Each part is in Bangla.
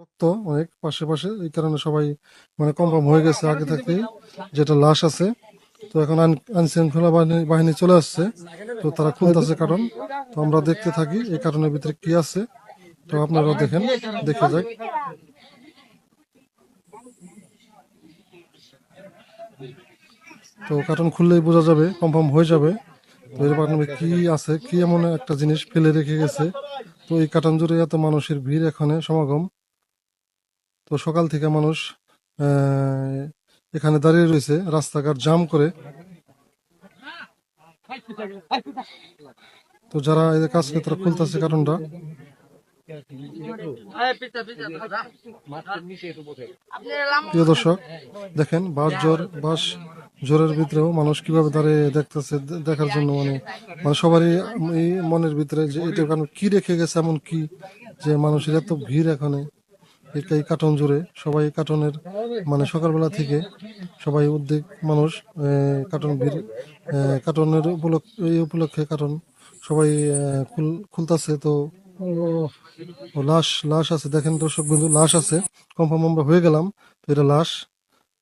রক্ত অনেক পাশে পাশে, এই কারণে সবাই মানে কনফার্ম হয়ে গেছে আগে থেকেই যেটা লাশ আছে। তো এখন আইন শৃঙ্খলা বাহিনী চলে আসছে। তো তারা খুলতেছে কারণ, তো আমরা দেখতে থাকি এই কারণের ভিতরে কি আছে। তো আপনারাও দেখেন, দেখে যাক। তো কার্টন খুললেই বোঝা যাবে কনফার্ম হয়ে যাবে। তো এর কারণে কি আছে, কি এমন একটা জিনিস ফেলে রেখে গেছে। তো এই কার্টন জুড়ে এত মানুষের ভিড় এখানে, সমাগম। তো সকাল থেকে মানুষ এখানে দাঁড়িয়ে রয়েছে, রাস্তাঘাট জাম করে। তো যারা এদের কাজ করে তারা খুলতেছে কারণটা। প্রিয় দর্শক, দেখেন বাস জ্বর বাস জ্বরের ভিতরেও মানুষ কীভাবে দাঁড়িয়ে দেখতেছে দেখার জন্য মানে মানে সবারই মনের ভিতরে যে এটা কারণ কি রেখে গেছে, এমন কি যে মানুষের এত ভিড় এখানে। এই কার্টন জুড়ে সবাই কার্টনের মানে সকালবেলা থেকে সবাই উদ্যোগ মানুষ কার্টন ভিড় আহ, কার্টনের উপলক্ষ এই উপলক্ষে কার্টন সবাই খুলতাছে তো লাশ লাশ আছে। দেখেন দর্শক বিন্দু লাশ আছে। কনফার্ম আমরা হয়ে গেলাম তো এটা লাশ।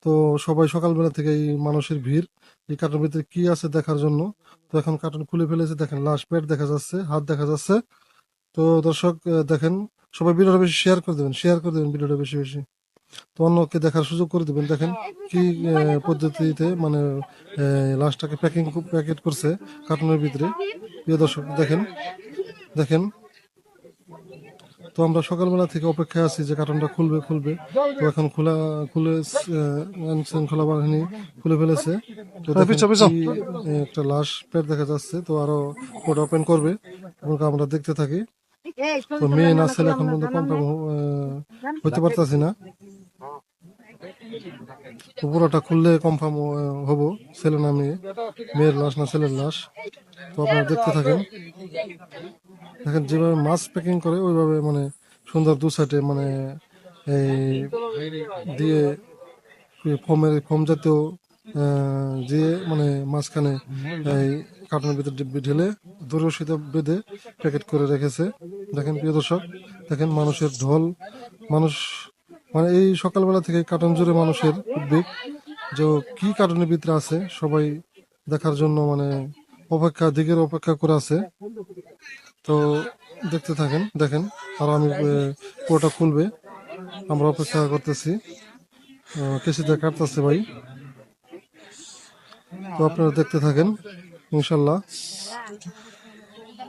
তো সবাই সকালবেলা থেকে এই মানুষের ভিড় এই কার্টনের ভিতরে কি আছে দেখার জন্য? তো এখন কার্টন খুলে ফেলেছে। দেখেন লাশ পেট দেখা যাচ্ছে হাত দেখা যাচ্ছে। তো দর্শক দেখেন সবাই ভিডিওটা বেশি শেয়ার করে দেবেন শেয়ার করে দেবেন ভিডিওটা বেশি বেশি। তো অন্যকে দেখার সুযোগ করে দেবেন দেখেন কি পদ্ধতিতে মানে লাশটাকে প্যাকিং প্যাকেট করছে কার্টুনের ভিতরে। প্রিয় দর্শক দেখেন দেখেন। তো আমরা সকালবেলা থেকে অপেক্ষায় আছি যে কার্টনটা খুলবে খুলবে। তো এখন খোলা খুলে আইন শৃঙ্খলা বাহিনী খুলে ফেলেছে। তো আহ, একটা লাশ পেট দেখা যাচ্ছে। তো আরও ওটা ওপেন করবে আমরা দেখতে থাকি। তো মেয়ে না ছেলে এখন পর্যন্ত কনফার্ম পারতাছি না? পুরোটা খুললে কনফার্ম হব ছেলে না মেয়ে। মেয়ের লাশ না ছেলের লাশ? তো আপনারা দেখতে থাকেন। দেখেন যেভাবে মাছ প্যাকিং করে ওইভাবে মানে সুন্দর দু সাইডে মানে এই দিয়ে ফোমের ফোম জাতীয় দিয়ে মানে মাঝখানে এই কার্টনের ভিতরে ঢেলে দূরশিতে বেঁধে প্যাকেট করে রেখেছে। দেখেন প্রিয় দর্শক, দেখেন মানুষের ঢল, মানুষ মানে এই সকালবেলা থেকে কার্টন জুড়ে মানুষের উদ্বেগ যে কি কার্টনের ভিতরে আছে, সবাই দেখার জন্য মানে অপেক্ষা, দিকের অপেক্ষা করে আছে। তো দেখতে থাকেন, দেখেন, আর আমি পুরোটা খুলবে। আমরা অপেক্ষা করতেছি। কেসিতে কাটতেছে ভাই। তো আপনারা দেখতে থাকেন, ইনশাল্লাহ।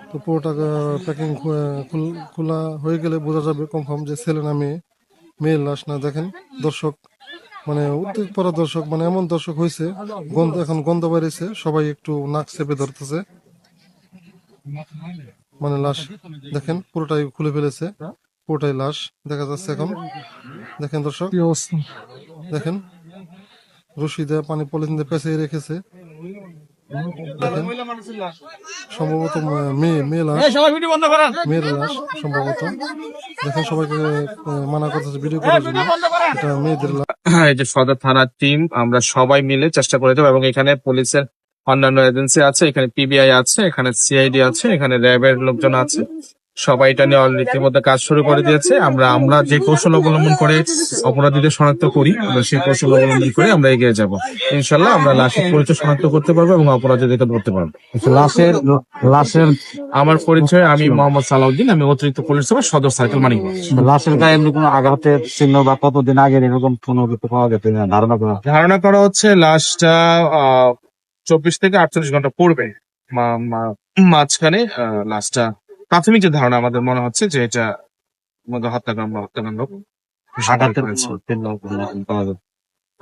তো পুরোটা প্যাকিং খোলা হয়ে গেলে বোঝা যাবে কনফার্ম যে ছেলে না মেয়ে মেয়ের লাশ না দেখেন দর্শক মানে উদ্যোগ পড়া দর্শক মানে এমন দর্শক হয়েছে গন্ধ এখন গন্ধ বেরিয়েছে সবাই একটু নাক চেপে ধরতেছে। মানে লাশ দেখেন পুরোটাই খুলে ফেলেছে পুরোটাই লাশ দেখা যাচ্ছে এখন। দেখেন দর্শক দেখেন রশি দিয়ে পানি পলিথিন দিয়ে পেঁচিয়ে রেখেছে। সম্ভবত মেয়ে মেয়ে লাশ মেয়ের লাশ সম্ভবত। দেখেন সবাইকে মানা করতেছে ভিডিও করার জন্য। এটা মেয়েদের লাশ। হ্যাঁ, এই যে সদর থানার টিম আমরা সবাই মিলে চেষ্টা করে দেবো এবং এখানে পুলিশের অন্যান্য এজেন্সি আছে এখানে পিবিআই আছে এখানে সিআইডি আছে এখানে র্যাবের লোকজন আছে। সবাই এটা নিয়ে অলরেডি মধ্যে কাজ শুরু করে দিয়েছে। আমরা আমরা যে কৌশল অবলম্বন করে অপরাধীদের শনাক্ত করি আমরা সেই কৌশল অবলম্বন করে আমরা এগিয়ে যাব। ইনশাল্লাহ আমরা লাশের পরিচয় শনাক্ত করতে পারব এবং অপরাধীদেরকে ধরতে পারব। লাশের লাশের আমার পরিচয় আমি মোহাম্মদ সালাউদ্দিন আমি অতিরিক্ত পুলিশ সুপার সদর সার্কেল মানিকগঞ্জ লাশের গায়ে এমনি কোনো আঘাতের চিহ্ন বা কতদিন আগে এরকম কোনো পাওয়া গেছে না ধারণা করা ধারণা করা হচ্ছে লাশটা চব্বিশ থেকে আটচল্লিশ ঘণ্টা পড়বে মাঝখানে লাশটা প্রাথমিক যে ধারণা আমাদের মনে হচ্ছে যে এটা হত্যাকাণ্ড হত্যাকাণ্ড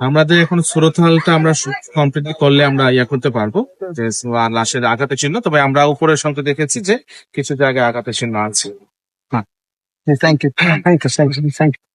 আমাদের এখন সুরতহালটা আমরা কমপ্লিটলি করলে আমরা ইয়া করতে পারব। যে লাশের আঘাতে চিহ্ন তবে আমরা উপরের সঙ্গে দেখেছি যে কিছু জায়গায় আঘাতের চিহ্ন আছে। Thank you thank you thank you thank you